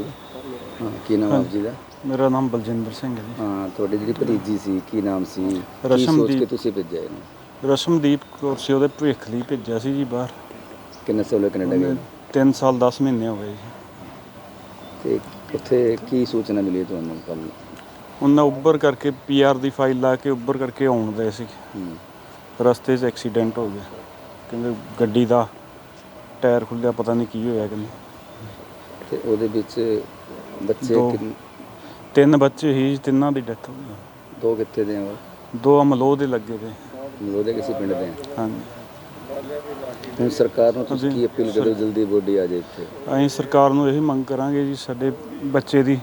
ਹਾਂ ਕੀ ਨਾਮ ਆਪ ਜੀ ਦਾ? ਮੇਰਾ ਨਾਮ ਬਲਜਿੰਦਰ ਸਿੰਘ ਹੈ ਹਾਂ ਤੁਹਾਡੀ ਜਿਹੜੀ ਭਤੀਜੀ ਸੀ ਕੀ ਨਾਮ ਸੀ? ਕੀ ਸੋਚ ਰਸ਼ਮਦੀਪ। ਕੇ ਤੁਸੀਂ ਭੇਜਿਆ ਇਹਨੂੰ? ਰਸ਼ਮਦੀਪ ਕੌਰ ਸੀ ਉਹਦੇ ਭਵਿੱਖ ਲਈ ਭੇਜਿਆ ਸੀ ਜੀ ਬਾਹਰ। ਕਿੰਨੇ ਸਾਲ ਕੈਨੇਡਾ ਗਏ? 3 ਸਾਲ 10 ਮਹੀਨੇ ਹੋ ਗਏ ਜੀ। ਤੇ ਉੱਥੇ ਕੀ ਸੂਚਨਾ ਮਿਲੀ ਤੁਹਾਨੂੰ ਕੱਲ ਉਹਨਾਂ ਉੱਬਰ ਕਰਕੇ ਪੀਆਰ ਦੀ ਫਾਈਲ ਲਾ ਕੇ ਉੱਬਰ ਕਰਕੇ ਆਉਣ ਦੇ ਸੀ। ਹੂੰ। ਰਸਤੇ 'ਚ ਐਕਸੀਡੈਂਟ ਹੋ ਗਿਆ। ਕਹਿੰਦੇ ਗੱਡੀ ਦਾ ਟਾਇਰ ਖੁੱਲਿਆ ਪਤਾ ਨਹੀਂ ਕੀ ਹੋਇਆ ਕਹਿੰਦੇ। ਤੇ ਉਹਦੇ ਵਿੱਚ ਬੱਚੇ ਦੋ। ਕਿੰਨ- ਤਿੰਨ ਬੱਚੇ ਸੀ ਤਿੰਨਾਂ ਦੀ ਡੈਥ ਹੋ ਗਈ। ਦੋ ਕਿੱਥੇ ਦੇ ਆ ਉਹ? ਦੋ ਅਮਲੋਹ ਦੇ ਲੱਗੇ ਤੇ ਉਹਦੇ ਕਿਸੇ ਪਿੰਡ ਦੇ ਆ? ਹਾਂਜੀ। ਹੁਣ ਸਰਕਾਰ ਨੂੰ ਤੁਸੀਂ ਕੀ ਅਪੀਲ ਕਰੋ ਜਲਦੀ ਬੋਡੀ ਆ ਜਾਏ ਇੱਥੇ? ਅਸੀਂ ਸਰਕਾਰ ਨੂੰ ਇਹੀ ਮੰਗ ਕਰਾਂਗੇ ਜੀ ਸਾਡੇ ਬੱਚੇ ਦੀ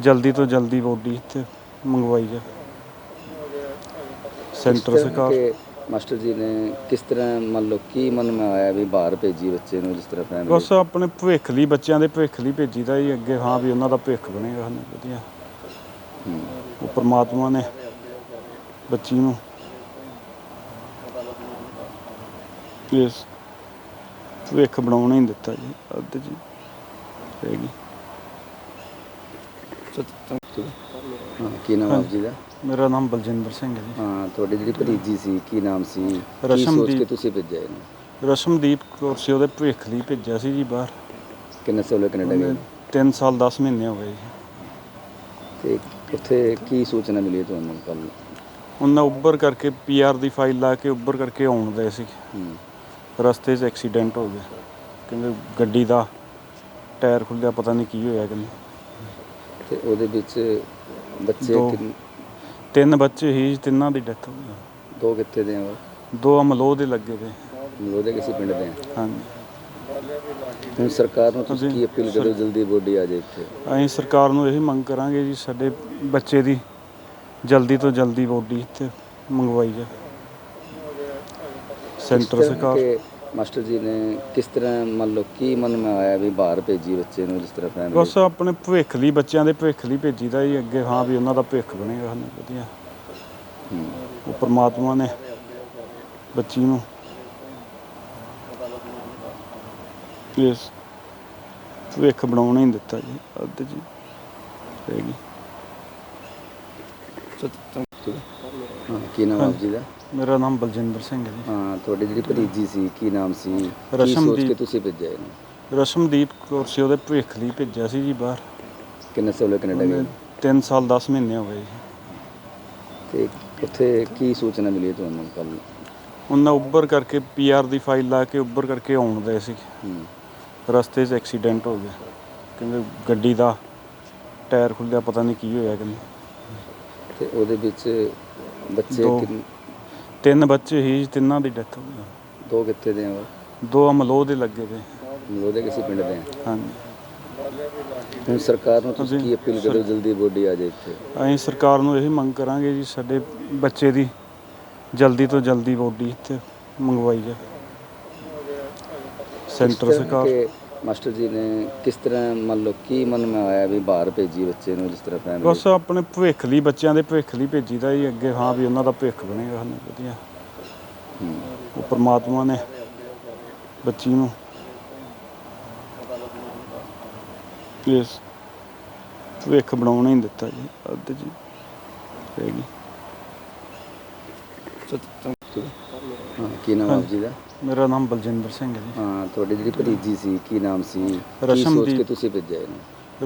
ਜਲਦੀ ਤੋਂ ਜਲਦੀ ਬੋਡੀ ਇੱਥੇ ਮੰਗਵਾਈ ਜਾ ਸੈਂਟਰ ਸਰਕਾਰ। ਕਿ ਮਾਸਟਰ ਜੀ ਨੇ ਕਿਸ ਤਰ੍ਹਾਂ ਮੰਨ ਲਓ ਕੀ ਮਨ ਮੈਂ ਆਇਆ ਵੀ ਬਾਹਰ ਭੇਜੀ ਬੱਚੇ ਨੂੰ ਜਿਸ ਤਰ੍ਹਾਂ ਫੈਮਿਲੀ ਬਸ ਆਪਣੇ ਭਵਿੱਖ ਲਈ ਬੱਚਿਆਂ ਦੇ ਭਵਿੱਖ ਲਈ ਭੇਜੀਦਾ ਜੀ ਅੱਗੇ ਹਾਂ ਵੀ ਉਹਨਾਂ ਦਾ ਭਵਿੱਖ ਬਣੇਗਾ ਹਨਾ ਵਧੀਆ। ਉਹ ਪ੍ਰਮਾਤਮਾ ਨੇ ਬੱਚੀ ਨੂੰ ਇਸ ਭਵਿੱਖ ਬਣਾਉਣ ਹੀ ਦਿੱਤਾ ਜੀ ਅੱਧ ਜੀ ਹੈਗੀ। ਕੀ ਨਾਮ ਆਪ ਜੀ ਦਾ? ਮੇਰਾ ਨਾਮ ਬਲਜਿੰਦਰ ਸਿੰਘ ਹੈ ਜੀ। ਹਾਂ ਤੁਹਾਡੀ ਜਿਹੜੀ ਭਤੀਜੀ ਸੀ ਕੀ ਨਾਮ ਸੀ? ਕੀ ਸੋਚ ਰਸ਼ਮਦੀਪ। ਕੇ ਤੁਸੀਂ ਭੇਜਿਆ ਇਹਨੂੰ? ਰਸ਼ਮਦੀਪ ਕੌਰ ਸੀ ਉਹਦੇ ਭਵਿੱਖ ਲਈ ਭੇਜਿਆ ਸੀ ਜੀ ਬਾਹਰ। ਕਿੰਨੇ ਸਾਲ ਕੈਨੇਡਾ ਗਏ 3 ਸਾਲ 10 ਮਹੀਨੇ ਹੋ ਗਏ ਜੀ। ਤੇ ਉੱਥੇ ਕੀ ਸੂਚਨਾ ਮਿਲੀ ਤੁਹਾਨੂੰ ਕੱਲ ਉਹਨਾਂ ਉੱਬਰ ਕਰਕੇ ਪੀਆਰ ਦੀ ਫਾਈਲ ਲਾ ਕੇ ਉੱਬਰ ਕਰਕੇ ਆਉਣ ਦੇ ਸੀ। ਰਸਤੇ 'ਚ ਐਕਸੀਡੈਂਟ ਹੋ ਗਿਆ। ਕਹਿੰਦੇ ਗੱਡੀ ਦਾ ਟਾਇਰ ਖੁੱਲਿਆ ਪਤਾ ਨਹੀਂ ਕੀ ਹੋਇਆ ਕਹਿੰਦੇ। ਤੇ ਉਹਦੇ ਵਿੱਚ ਬੱਚੇ ਦੋ। ਕਿੰਨ- ਤਿੰਨ ਬੱਚੇ ਸੀ ਤਿੰਨਾਂ ਦੀ ਡੈਥ ਹੋ ਗਈ। ਦੋ ਕਿੱਥੇ ਦੇ ਆ ਉਹ? ਦੋ ਅਮਲੋਹ ਦੇ ਲੱਗੇ ਤੇ ਉਹਦੇ ਕਿਸੇ ਪਿੰਡ ਦੇ ਆ? ਹਾਂਜੀ। ਹੁਣ ਸਰਕਾਰ ਨੂੰ ਤੁਸੀਂ ਕੀ ਅਪੀਲ ਕਰੋ ਜਲਦੀ ਬੋਡੀ ਆ ਜਾਏ ਇੱਥੇ। ਅਸੀਂ ਸਰਕਾਰ ਨੂੰ ਇਹੀ ਮੰਗ ਕਰਾਂਗੇ ਜੀ ਸਾਡੇ ਬੱਚੇ ਦੀ ਜਲਦੀ ਤੋਂ ਜਲਦੀ ਬੋਡੀ ਇੱਥੇ ਮੰਗਵਾਈ ਜਾ ਸੈਂਟਰ ਸਰਕਾਰ। ਕਿ ਮਾਸਟਰ ਜੀ ਨੇ ਕਿਸ ਤਰ੍ਹਾਂ ਮੰਨ ਲਓ ਕੀ ਮਨ ਮੈਂ ਆਇਆ ਵੀ ਬਾਹਰ ਭੇਜੀ ਬੱਚੇ ਨੂੰ ਜਿਸ ਤਰ੍ਹਾਂ ਫੈਮਿਲੀ ਬਸ ਆਪਣੇ ਭਵਿੱਖ ਲਈ ਬੱਚਿਆਂ ਦੇ ਭਵਿੱਖ ਲਈ ਭੇਜੀਦਾ ਜੀ ਅੱਗੇ ਹਾਂ ਵੀ ਉਹਨਾਂ ਦਾ ਭਵਿੱਖ ਬਣੇਗਾ ਹਨਾ ਵਧੀਆ। ਉਹ ਪ੍ਰਮਾਤਮਾ ਨੇ ਬੱਚੀ ਨੂੰ ਇਸ ਭਵਿੱਖ ਬਣਾਉਣ ਹੀ ਦਿੱਤਾ ਜੀ ਅੱਧ ਜੀ। ਹੈਗੀ। ਹਾਂ ਕੀ ਨਾਮ ਆਪ ਜੀ ਦਾ? ਮੇਰਾ ਨਾਮ ਬਲਜਿੰਦਰ ਸਿੰਘ ਹੈ ਜੀ। ਹਾਂ ਤੁਹਾਡੀ ਜਿਹੜੀ ਭਤੀਜੀ ਸੀ ਕੀ ਨਾਮ ਸੀ? ਕੀ ਸੋਚ ਰਸ਼ਮਦੀਪ। ਕੇ ਤੁਸੀਂ ਭੇਜਿਆ ਇਹਨੂੰ? ਰਸ਼ਮਦੀਪ ਕੌਰ ਸੀ ਉਹਦੇ ਭਵਿੱਖ ਲਈ ਭੇਜਿਆ ਸੀ ਜੀ ਬਾਹਰ। ਕਿੰਨੇ ਸਾਲ ਕੈਨੇਡਾ ਗਏ? 3 ਸਾਲ 10 ਮਹੀਨੇ ਹੋ ਗਏ ਜੀ। ਤੇ ਉੱਥੇ ਕੀ ਸੂਚਨਾ ਮਿਲੀ ਤੁਹਾਨੂੰ ਕੱਲ ਉਹਨਾਂ ਉੱਬਰ ਕਰਕੇ ਪੀਆਰ ਦੀ ਫਾਈਲ ਲਾ ਕੇ ਉੱਬਰ ਕਰਕੇ ਆਉਣ ਦੇ ਸੀ। ਹੂੰ। ਰਸਤੇ 'ਚ ਐਕਸੀਡੈਂਟ ਹੋ ਗਿਆ। ਕਹਿੰਦੇ ਗੱਡੀ ਦਾ ਟਾਇਰ ਖੁੱਲਿਆ ਪਤਾ ਨਹੀਂ ਕੀ ਹੋਇਆ ਕਹਿੰਦੇ। ਤੇ ਉਹਦੇ ਵਿੱਚ ਬੱਚੇ ਦੋ। ਕਿੰਨ- ਤਿੰਨ ਬੱਚੇ ਸੀ ਤਿੰਨਾਂ ਦੀ ਡੈਥ ਹੋ ਗਈ। ਦੋ ਕਿੱਥੇ ਦੇ ਆ ਉਹ? ਦੋ ਅਮਲੋਹ ਦੇ ਲੱਗੇ ਤੇ ਉਹਦੇ ਕਿਸੇ ਪਿੰਡ ਦੇ? ਆ? ਹਾਂਜੀ। ਹੁਣ ਸਰਕਾਰ ਨੂੰ ਤੁਸੀਂ ਕੀ ਅਪੀਲ ਕਰੋ ਜਲਦੀ ਬੋਡੀ ਆ ਜਾਏ ਇੱਥੇ। ਅਸੀਂ ਸਰਕਾਰ ਨੂੰ ਇਹੀ ਮੰਗ ਕਰਾਂਗੇ ਜੀ ਸਾਡੇ ਬੱਚੇ ਦੀ ਜਲਦੀ ਤੋਂ ਜਲਦੀ ਬੋਡੀ ਇੱਥੇ ਮੰਗਵਾਈ ਜਾ ਸੈਂਟਰ ਸਰਕਾਰ। ਕਿ ਮਾਸਟਰ ਜੀ ਨੇ ਕਿਸ ਤਰ੍ਹਾਂ ਮੰਨ ਲਓ ਕੀ ਮਨ ਮੈਂ ਆਇਆ ਵੀ ਬਾਹਰ ਭੇਜੀ ਬੱਚੇ ਨੂੰ ਜਿਸ ਤਰ੍ਹਾਂ ਫੈਮਿਲੀ ਬਸ ਆਪਣੇ ਭਵਿੱਖ ਲਈ ਬੱਚਿਆਂ ਦੇ ਭਵਿੱਖ ਲਈ ਭੇਜੀਦਾ ਜੀ ਅੱਗੇ ਹਾਂ ਵੀ ਉਹਨਾਂ ਦਾ ਭਵਿੱਖ ਬਣੇਗਾ ਹਨਾ ਵਧੀਆ। ਉਹ ਪ੍ਰਮਾਤਮਾ ਨੇ ਬੱਚੀ ਨੂੰ ਇਸ ਭਵਿੱਖ ਬਣਾਉਣ ਹੀ ਦਿੱਤਾ ਜੀ ਅੱਧ ਜੀ ਹੈਗੀ ਹਾਂ ਕੀ ਨਾਮ ਆਪ ਜੀ ਦਾ? ਮੇਰਾ ਨਾਮ ਬਲਜਿੰਦਰ ਸਿੰਘ ਹੈ ਜੀ। ਹਾਂ ਤੁਹਾਡੀ ਜਿਹੜੀ ਭਤੀਜੀ ਸੀ ਕੀ ਨਾਮ ਸੀ? ਕੀ ਸੋਚ ਰਸ਼ਮਦੀਪ। ਤੁਸੀਂ ਭੇਜਿਆ ਇਹਨੂੰ?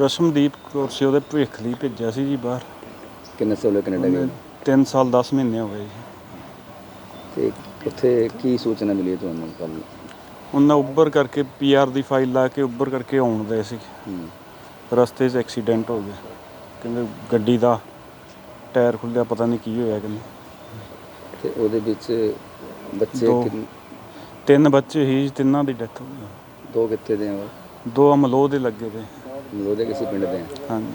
ਰਸ਼ਮਦੀਪ ਕੌਰ ਸੀ ਉਹਦੇ ਭਵਿੱਖ ਲਈ ਭੇਜਿਆ ਸੀ ਜੀ ਬਾਹਰ। ਕਿੰਨੇ ਸਾਲ ਕੈਨੇਡਾ ਗਏ 3 ਸਾਲ 10 ਮਹੀਨੇ ਹੋ ਗਏ ਜੀ। ਤੇ ਉੱਥੇ ਕੀ ਸੂਚਨਾ ਮਿਲੀ ਤੁਹਾਨੂੰ ਕੱਲ ਉਹਨਾਂ ਉੱਬਰ ਕਰਕੇ ਪੀਆਰ ਦੀ ਫਾਈਲ ਲਾ ਕੇ ਉੱਬਰ ਕਰਕੇ ਆਉਣ ਦੇ ਸੀ। ਹੂੰ। ਰਸਤੇ 'ਚ ਐਕਸੀਡੈਂਟ ਹੋ ਗਿਆ। ਕਹਿੰਦੇ ਗੱਡੀ ਦਾ ਟਾਇਰ ਖੁੱਲਿਆ ਪਤਾ ਨਹੀਂ ਕੀ ਹੋਇਆ ਕਹਿੰਦੇ। ਤੇ ਉਹਦੇ ਵਿੱਚ ਬੱਚੇ ਦੋ। ਕਿੰਨ- ਤਿੰਨ ਬੱਚੇ ਸੀ ਤਿੰਨਾਂ ਦੀ ਡੈਥ ਹੋ ਗਈ। ਦੋ ਕਿੱਥੇ ਦੇ ਆ? ਦੋ ਅਮਲੋਹ ਦੇ ਲੱਗੇ ਤੇ ਉਹਦੇ ਕਿਸੇ ਪਿੰਡ ਦੇ? ਆ? ਹਾਂਜੀ।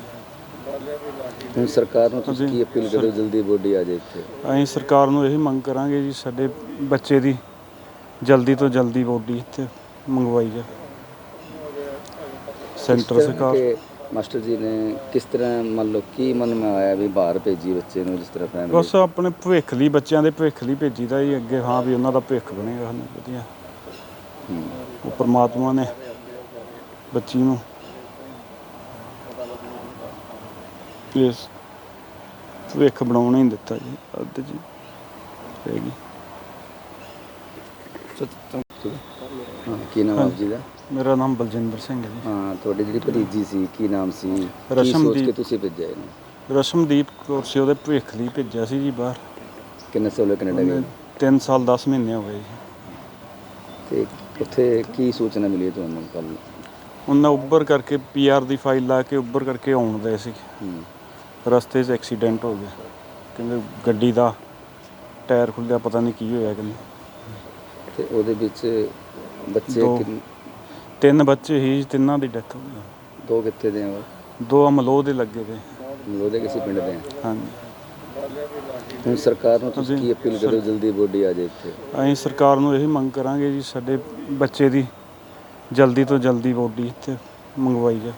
ਹੁਣ ਸਰਕਾਰ ਨੂੰ ਤੁਸੀਂ ਕੀ ਅਪੀਲ ਕਰੋ ਜਲਦੀ ਬੋਡੀ ਆ ਜਾਏ ਇੱਥੇ। ਅਸੀਂ ਸਰਕਾਰ ਨੂੰ ਇਹੀ ਮੰਗ ਕਰਾਂਗੇ ਜੀ ਸਾਡੇ ਬੱਚੇ ਦੀ ਜਲਦੀ ਤੋਂ ਜਲਦੀ ਬੋਡੀ ਇੱਥੇ ਮੰਗਵਾਈ ਜਾ ਸੈਂਟਰ ਸਰਕਾਰ। ਕਿ ਮਾਸਟਰ ਜੀ ਨੇ ਕਿਸ ਤਰ੍ਹਾਂ ਮੰਨ ਲਓ ਕੀ ਮਨ ਮੈਂ ਆਇਆ ਵੀ ਬਾਹਰ ਭੇਜੀ ਬੱਚੇ ਨੂੰ ਜਿਸ ਤਰ੍ਹਾਂ ਫੈਮਿਲੀ ਬਸ ਆਪਣੇ ਭਵਿੱਖ ਲਈ ਬੱਚਿਆਂ ਦੇ ਭਵਿੱਖ ਲਈ ਭੇਜੀਦਾ ਜੀ ਅੱਗੇ ਹਾਂ ਵੀ ਉਹਨਾਂ ਦਾ ਭਵਿੱਖ ਬਣੇਗਾ ਹਨਾ ਵਧੀਆ। ਉਹ ਪ੍ਰਮਾਤਮਾ ਨੇ ਬੱਚੀ ਨੂੰ ਇਸ ਭਵਿੱਖ ਬਣਾਉਣ ਹੀ ਦਿੱਤਾ ਜੀ ਅੱਧ ਜੀ। ਹੈਗੀ। ਹਾਂ ਕੀ ਨਾਮ ਆਪ ਜੀ ਦਾ? ਮੇਰਾ ਨਾਮ ਬਲਜਿੰਦਰ ਸਿੰਘ ਹੈ ਜੀ। ਹਾਂ ਤੁਹਾਡੀ ਜਿਹੜੀ ਭਤੀਜੀ ਸੀ ਕੀ ਨਾਮ ਸੀ? ਕੀ ਸੋਚ ਰਸ਼ਮਦੀਪ। ਕੇ ਤੁਸੀਂ ਭੇਜਿਆ ਇਹਨੂੰ? ਰਸ਼ਮਦੀਪ ਕੌਰ ਸੀ ਉਹਦੇ ਭਵਿੱਖ ਲਈ ਭੇਜਿਆ ਸੀ ਜੀ ਬਾਹਰ। ਕਿੰਨੇ ਸਾਲ ਕੈਨੇਡਾ ਗਏ? 3 ਸਾਲ 10 ਮਹੀਨੇ ਹੋ ਗਏ ਜੀ। ਤੇ ਉੱਥੇ ਕੀ ਸੂਚਨਾ ਮਿਲੀ ਤੁਹਾਨੂੰ ਕੱਲ ਉਹਨਾਂ ਉੱਬਰ ਕਰਕੇ ਪੀਆਰ ਦੀ ਫਾਈਲ ਲਾ ਕੇ ਉੱਬਰ ਕਰਕੇ ਆਉਣ ਦੇ ਸੀ। ਰਸਤੇ 'ਚ ਐਕਸੀਡੈਂਟ ਹੋ ਗਿਆ। ਕਹਿੰਦੇ ਗੱਡੀ ਦਾ ਟਾਇਰ ਖੁੱਲਿਆ ਪਤਾ ਨਹੀਂ ਕੀ ਹੋਇਆ ਕਹਿੰਦੇ। ਤੇ ਉਹਦੇ ਵਿੱਚ ਬੱਚੇ ਦੋ। ਕਿੰਨ- ਤਿੰਨ ਬੱਚੇ ਸੀ ਤਿੰਨਾਂ ਦੀ ਡੈਥ ਹੋ ਗਈ ਦੋ ਕਿੱਥੇ ਦੇ ਆ ਉਹ? ਦੋ ਅਮਲੋਹ ਦੇ ਲੱਗੇ ਤੇ ਉਹਦੇ ਕਿਸੇ ਪਿੰਡ ਦੇ ਆ? ਹਾਂਜੀ। ਹੁਣ ਸਰਕਾਰ ਨੂੰ ਤੁਸੀਂ ਕੀ ਅਪੀਲ ਕਰੋ ਜਲਦੀ ਬੋਡੀ ਆ ਜਾਏ ਇੱਥੇ? ਅਸੀਂ ਸਰਕਾਰ ਨੂੰ ਇਹੀ ਮੰਗ ਕਰਾਂਗੇ ਜੀ ਸਾਡੇ ਬੱਚੇ ਦੀ ਜਲਦੀ ਤੋਂ ਜਲਦੀ ਬੋਡੀ ਇੱਥੇ ਮੰਗਵਾਈ ਕਿਸ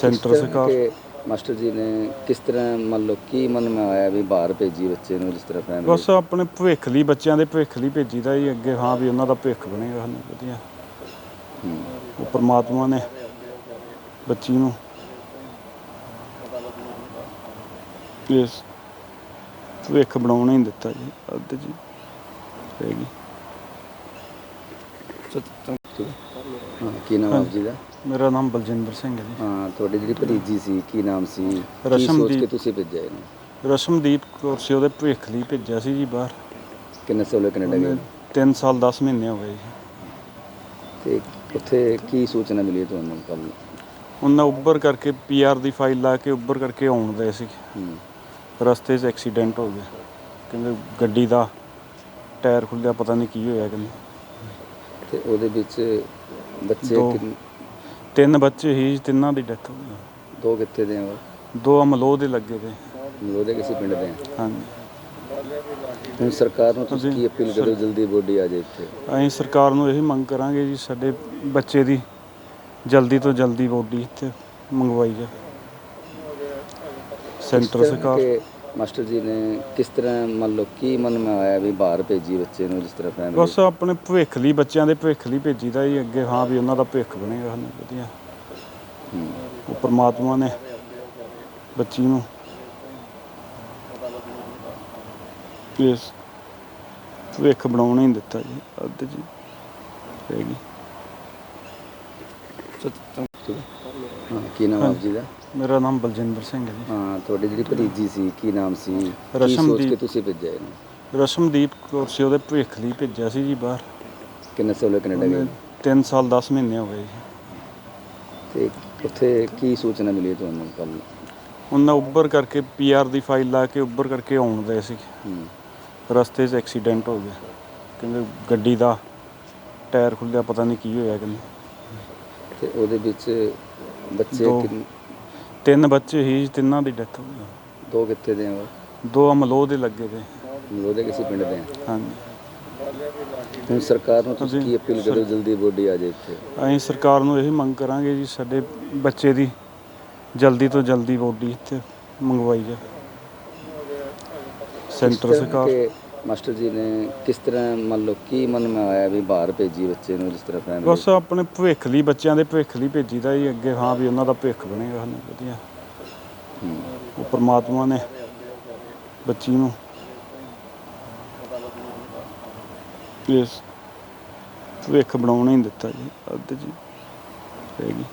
ਸੈਂਟਰ ਸਰਕਾਰ। ਕਿ ਮਾਸਟਰ ਜੀ ਨੇ ਕਿਸ ਤਰ੍ਹਾਂ ਮੰਨ ਲਓ ਕੀ ਮਨ ਮੈਂ ਆਇਆ ਵੀ ਬਾਹਰ ਭੇਜੀ ਬੱਚੇ ਨੂੰ ਜਿਸ ਤਰ੍ਹਾਂ ਫੈਮਿਲੀ ਬਸ ਆਪਣੇ ਭਵਿੱਖ ਲਈ ਬੱਚਿਆਂ ਦੇ ਭਵਿੱਖ ਲਈ ਭੇਜੀਦਾ ਜੀ ਅੱਗੇ ਹਾਂ ਵੀ ਉਹਨਾਂ ਦਾ ਭਵਿੱਖ ਬਣੇਗਾ ਸਾਨੂੰ ਵਧੀਆ। ਉਹ ਪਰਮਾਤਮਾ ਨੇ ਬੱਚੀ ਨੂੰ ਇਸ ਭਵਿੱਖ ਬਣਾਉਣ ਹੀ ਦਿੱਤਾ ਜੀ ਅੱਧ ਜੀ ਹੈਗੀ। ਹਾਂ ਕੀ ਨਾਮ ਆਪ ਜੀ ਦਾ? ਮੇਰਾ ਨਾਮ ਬਲਜਿੰਦਰ ਸਿੰਘ ਹੈ ਜੀ। ਹਾਂ ਤੁਹਾਡੀ ਜਿਹੜੀ ਭਤੀਜੀ ਸੀ ਕੀ ਨਾਮ ਸੀ? ਕੀ ਸੋਚ ਰਸ਼ਮਦੀਪ। ਕੇ ਤੁਸੀਂ ਭੇਜਿਆ ਇਹਨੂੰ? ਰਸ਼ਮਦੀਪ ਕੌਰ ਸੀ ਉਹਦੇ ਭਵਿੱਖ ਲਈ ਭੇਜਿਆ ਸੀ ਜੀ ਬਾਹਰ। ਕਿੰਨੇ ਸਾਲ ਕੈਨੇਡਾ ਗਏ 3 ਸਾਲ 10 ਮਹੀਨੇ ਹੋ ਗਏ ਜੀ। ਤੇ ਉੱਥੇ ਕੀ ਸੂਚਨਾ ਮਿਲੀ ਤੁਹਾਨੂੰ ਕੱਲ ਉਹਨਾਂ ਉੱਬਰ ਕਰਕੇ ਪੀਆਰ ਦੀ ਫਾਈਲ ਲਾ ਕੇ ਉੱਬਰ ਕਰਕੇ ਆਉਣ ਦੇ ਸੀ। ਰਸਤੇ 'ਚ ਐਕਸੀਡੈਂਟ ਹੋ ਗਿਆ। ਕਹਿੰਦੇ ਗੱਡੀ ਦਾ ਟਾਇਰ ਖੁੱਲਿਆ ਪਤਾ ਨਹੀਂ ਕੀ ਹੋਇਆ ਕਹਿੰਦੇ। ਤੇ ਉਹਦੇ ਵਿੱਚ ਬੱਚੇ ਦੋ। ਕਿੰਨ- ਤਿੰਨ ਬੱਚੇ ਸੀ ਤਿੰਨਾਂ ਦੀ ਡੈਥ ਹੋ ਗਈ। ਦੋ ਕਿੱਥੇ ਦੇ ਆ ਉਹ? ਦੋ ਅਮਲੋਹ ਦੇ ਲੱਗੇ ਤੇ ਉਹਦੇ ਕਿਸੇ ਪਿੰਡ ਦੇ? ਆ ਹਾਂਜੀ। ਹੁਣ ਸਰਕਾਰ ਨੂੰ ਤੁਸੀਂ ਕੀ ਅਪੀਲ ਕਰੋ ਜਲਦੀ ਬੋਡੀ ਆ ਜਾਏ ਇੱਥੇ। ਅਸੀਂ ਸਰਕਾਰ ਨੂੰ ਇਹੀ ਮੰਗ ਕਰਾਂਗੇ ਜੀ ਸਾਡੇ ਬੱਚੇ ਦੀ ਜਲਦੀ ਤੋਂ ਜਲਦੀ ਬੋਡੀ ਇੱਥੇ ਮੰਗਵਾਈ ਕਿਸ ਸੈਂਟਰ ਸਰਕਾਰ। ਕਿ ਮਾਸਟਰ ਜੀ ਨੇ ਕਿਸ ਤਰ੍ਹਾਂ ਮੰਨ ਲਓ ਕੀ ਮਨ ਮੈਂ ਆਇਆ ਵੀ ਬਾਹਰ ਭੇਜੀ ਬੱਚੇ ਨੂੰ ਜਿਸ ਤਰ੍ਹਾਂ ਫੈਮਿਲੀ ਬਸ ਆਪਣੇ ਭਵਿੱਖ ਲਈ ਬੱਚਿਆਂ ਦੇ ਭਵਿੱਖ ਲਈ ਭੇਜੀਦਾ ਜੀ ਅੱਗੇ ਹਾਂ ਵੀ ਉਹਨਾਂ ਦਾ ਭਵਿੱਖ ਬਣੇਗਾ ਸਾਨੂੰ ਵਧੀਆ। ਉਹ ਪਰਮਾਤਮਾ ਨੇ ਬੱਚੀ ਨੂੰ ਇਸ ਭਵਿੱਖ ਬਣਾਉਣ ਹੀ ਦਿੱਤਾ ਜੀ ਅੱਧ ਜੀ ਹੈਗੀ। ਹਾਂ ਕੀ ਨਾਮ ਆਪ ਜੀ ਦਾ? ਮੇਰਾ ਨਾਮ ਬਲਜਿੰਦਰ ਸਿੰਘ ਹੈ ਜੀ। ਹਾਂ ਤੁਹਾਡੀ ਜਿਹੜੀ ਭਤੀਜੀ ਸੀ ਕੀ ਨਾਮ ਸੀ? ਕੀ ਸੋਚ ਰਸ਼ਮਦੀਪ। ਕੇ ਤੁਸੀਂ ਭੇਜਿਆ ਇਹਨੂੰ? ਰਸ਼ਮਦੀਪ ਕੌਰ ਸੀ ਉਹਦੇ ਭਵਿੱਖ ਲਈ ਭੇਜਿਆ ਸੀ ਜੀ ਬਾਹਰ। ਕਿੰਨੇ ਸਾਲ ਕੈਨੇਡਾ ਗਏ 3 ਸਾਲ 10 ਮਹੀਨੇ ਹੋ ਗਏ ਜੀ। ਤੇ ਉੱਥੇ ਕੀ ਸੂਚਨਾ ਮਿਲੀ ਤੁਹਾਨੂੰ ਕੱਲ ਉਹਨਾਂ ਉੱਬਰ ਕਰਕੇ ਪੀਆਰ ਦੀ ਫਾਈਲ ਲਾ ਕੇ ਉੱਬਰ ਕਰਕੇ ਆਉਣ ਦੇ ਸੀ। ਰਸਤੇ 'ਚ ਐਕਸੀਡੈਂਟ ਹੋ ਗਿਆ। ਕਹਿੰਦੇ ਗੱਡੀ ਦਾ ਟਾਇਰ ਖੁੱਲਿਆ ਪਤਾ ਨਹੀਂ ਕੀ ਹੋਇਆ ਕਹਿੰਦੇ। ਤੇ ਉਹਦੇ ਵਿੱਚ ਬੱਚੇ ਦੋ। ਕਿੰਨ- ਤਿੰਨ ਬੱਚੇ ਸੀ ਤਿੰਨਾਂ ਦੀ ਡੈਥ ਹੋ ਗਈ। ਦੋ ਕਿੱਥੇ ਦੇ ਆ? ਦੋ ਅਮਲੋਹ ਦੇ ਲੱਗੇ ਤੇ ਉਹਦੇ ਕਿਸੇ ਪਿੰਡ ਦੇ ਆ? ਹਾਂਜੀ। ਹੁਣ ਸਰਕਾਰ ਨੂੰ ਤੁਸੀਂ ਕੀ ਅਪੀਲ ਕਰੋ ਜਲਦੀ ਬੋਡੀ ਆ ਜਾਏ ਇੱਥੇ? ਅਸੀਂ ਸਰਕਾਰ ਨੂੰ ਇਹੀ ਮੰਗ ਕਰਾਂਗੇ ਜੀ ਸਾਡੇ ਬੱਚੇ ਦੀ ਜਲਦੀ ਤੋਂ ਜਲਦੀ ਬੋਡੀ ਇੱਥੇ ਮੰਗਵਾਈ ਕਿਸ ਸੈਂਟਰ ਸਰਕਾਰ। ਕਿ ਮਾਸਟਰ ਜੀ ਨੇ ਕਿਸ ਤਰ੍ਹਾਂ ਮੰਨ ਲਓ ਕੀ ਮਨ ਮੈਂ ਆਇਆ ਵੀ ਬਾਹਰ ਭੇਜੀ ਬੱਚੇ ਨੂੰ ਜਿਸ ਤਰ੍ਹਾਂ ਫੈਮਿਲੀ ਬਸ ਆਪਣੇ ਭਵਿੱਖ ਲਈ ਬੱਚਿਆਂ ਦੇ ਭਵਿੱਖ ਲਈ ਭੇਜੀਦਾ ਜੀ ਅੱਗੇ ਹਾਂ ਵੀ ਉਹਨਾਂ ਦਾ ਭਵਿੱਖ ਬਣੇਗਾ ਸਾਨੂੰ ਵਧੀਆ। ਉਹ ਪਰਮਾਤਮਾ ਨੇ ਬੱਚੀ ਨੂੰ ਇਸ ਭਵਿੱਖ ਬਣਾਉਣ ਹੀ ਦਿੱਤਾ ਜੀ ਅੱਧ ਜੀ ਹੈਗੀ